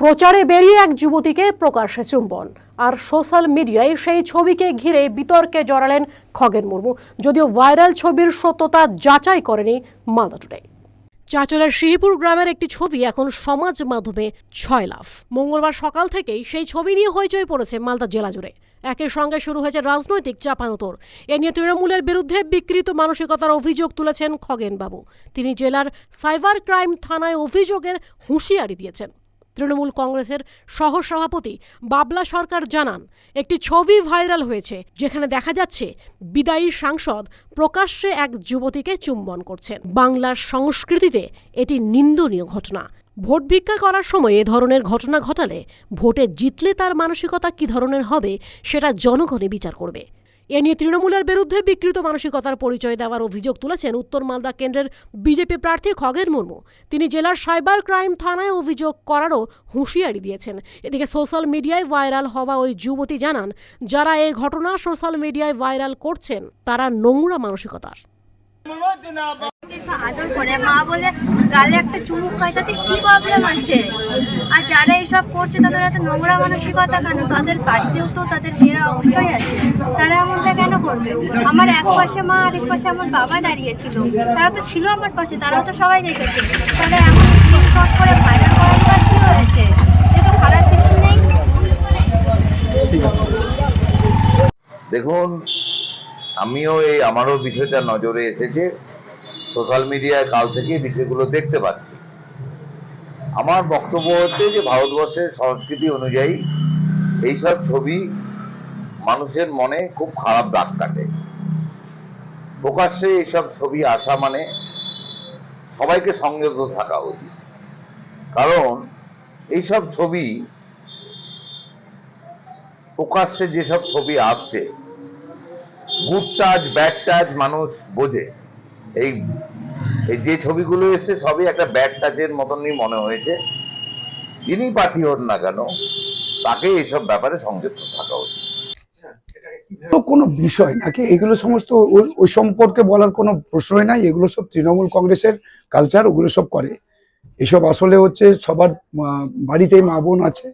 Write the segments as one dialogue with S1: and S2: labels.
S1: প্রচারে বেরিয়ে এক যুবতীকে প্রকাশ্যে চুম্বন। আর সোশ্যাল মিডিয়ায় সেই ছবিকে ঘিরে বিতর্কে জড়ালেন খগেন মুর্মু। যদিও ভাইরাল ছবির সত্যতা যাচাই করেনি মালদা টুডে চাচলের শিহিপুর গ্রামের একটি ছবি এখন সমাজ মাধ্যমে ছয় লাভ মঙ্গলবার সকাল থেকেই সেই ছবি নিয়ে হইচই পড়েছে মালদা জেলা জুড়ে। একই সঙ্গে শুরু হয়েছে রাজনৈতিক চাপানোতর এ নিয়ে তৃণমূলের বিরুদ্ধে বিকৃত মানসিকতার অভিযোগ তুলেছেন খগেন বাবু। তিনি জেলার সাইবার ক্রাইম থানায় অভিযোগের হুঁশিয়ারি দিয়েছেন। তৃণমূল কংগ্রেসের সহসভাপতি বাবলা সরকার জানান, একটি ছবি ভাইরাল হয়েছে, যেখানে দেখা যাচ্ছে বিদায়ী সাংসদ প্রকাশ্যে এক যুবতীকে চুম্বন করছেন। বাংলার সংস্কৃতিতে এটি নিন্দনীয় ঘটনা। ভোট ভিক্ষা করার সময় এ ধরনের ঘটনা ঘটালে ভোটে জিতলে তার মানসিকতা কী ধরনের হবে, সেটা জনগণে বিচার করবে। এ নিয়ে তৃণমূলের বিরুদ্ধে বিকৃত মানসিকতার পরিচয় দেওয়ার অভিযোগ তুলেছেন উত্তর মালদা কেন্দ্রের বিজেপি প্রার্থী খগের মুর্মু। তিনি জেলার সাইবার ক্রাইম থানায় অভিযোগ করারও হুঁশিয়ারি দিয়েছেন। এদিকে সোশ্যাল মিডিয়ায় ভাইরাল হওয়া ওই যুবতী জানান, যারা এই ঘটনা সোশ্যাল মিডিয়ায় ভাইরাল করছেন, তারা নোংরা মানসিকতার।
S2: আদর করে। মা বলে, গালে একটা চুমুক খায়, তাতে কি প্রবলেম আছে? আর যারা এইসব করছে, তাদের এত নোংরা মানসিকতা কেন? তাদের বাড়িতেও তো তাদের মেয়েরা অবশ্যই আছে। তারা এমনটা কেন করবে? আমার এক পাশে মা আর এক পাশে আমার বাবা দাঁড়িয়েছিল তারা তো ছিল আমার পাশে, তারাও তো সবাই দেখেছে। তাহলে এমন স্ক্রিনশট করে ভাইরাল করার কি হয়েছে? তো খারাপ কিছু নেই।
S3: দেখুন, আমিও এই আমারও বিষয়টা নজরে এসেছে। সোশ্যাল মিডিয়ায় কাল থেকে বিষয়গুলো দেখতে পাচ্ছি। আমার বক্তব্য হচ্ছে যে ভারতবর্ষের সংস্কৃতি অনুযায়ী এইসব ছবি মানুষের মনে খুব খারাপ দাগ কাটে। প্রকাশ্যে এইসব ছবি আসা মানে সবাইকে সংযত থাকা উচিত। কারণ এইসব ছবি প্রকাশ্যে যেসব ছবি আসছে গুড টাচ ব্যাড টাচ মানুষ বোঝে। এই এই যে ছবিগুলো এসছে সবই একটা ব্যাড টাচের মতনই মনে হয়েছে। যিনি প্রার্থী হন না কেন তাকে এইসব ব্যাপারে সংযুক্ত থাকা উচিত।
S4: এগুলো কোনো বিষয় নাকি? এগুলো সমস্ত ওই- ওই সম্পর্কে বলার কোনো প্রশ্নই নাই। এগুলো সব তৃণমূল কংগ্রেসের কালচার ওগুলো সব করে। এসব আসলে হচ্ছে সবার বাড়িতেই মা বোন আছে।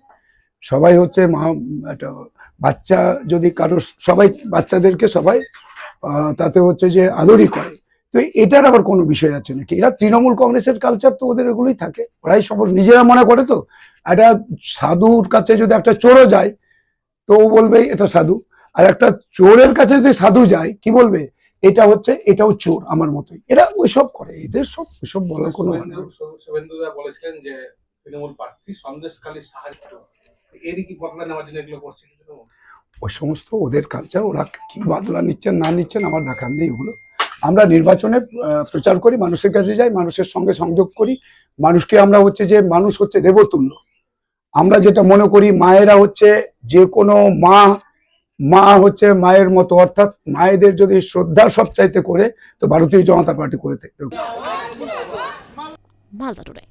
S4: সবাই হচ্ছে মা একটা বাচ্চা যদি কারও সবাই বাচ্চাদেরকে সবাই আহ, তাতে হচ্ছে যে আদরই করে। তো এটার আবার কোনো বিষয় আছে নাকি? এরা তৃণমূল কংগ্রেসের কালচার তো ওদের এগুলোই থাকে। ওরাই সব নিজেরা মনে করে তো। একটা সাধুর কাছে যদি একটা চোরও যায় তো ও বলবে এটা সাধু। আর একটা চোরের কাছে যদি সাধু যায় কি বলবে? এটা হচ্ছে এটাও চোর আমার মতোই। এরা ওইসব করে। এদের সব ওইসব বলার কোনো মানে
S5: বলেছিলেন যে তৃণমূল প্রার্থী সাহায্য। এরই কি বদলা নেওয়ার জন্য এগুলো করছিল
S4: ওই সমস্ত ওদের কালচার ওরা কি বাদলা নিচ্ছেন না নিচ্ছেন আমার দেখার নেই ওগুলো। আমরা নির্বাচনে প্রচার করি, মানুষের কাছে যাই, মানুষের সঙ্গে সংযোগ করি। মানুষকে আমরা হচ্ছে যে, মানুষ হচ্ছে দেবতুল্য। আমরা যেটা মনে করি, মায়েরা হচ্ছে যে কোনো মা মা হচ্ছে মায়ের মতো, অর্থাৎ মায়েদের যদি শ্রদ্ধা সব চাইতে করে, তো ভারতীয় জনতা পার্টি করে
S1: থাকে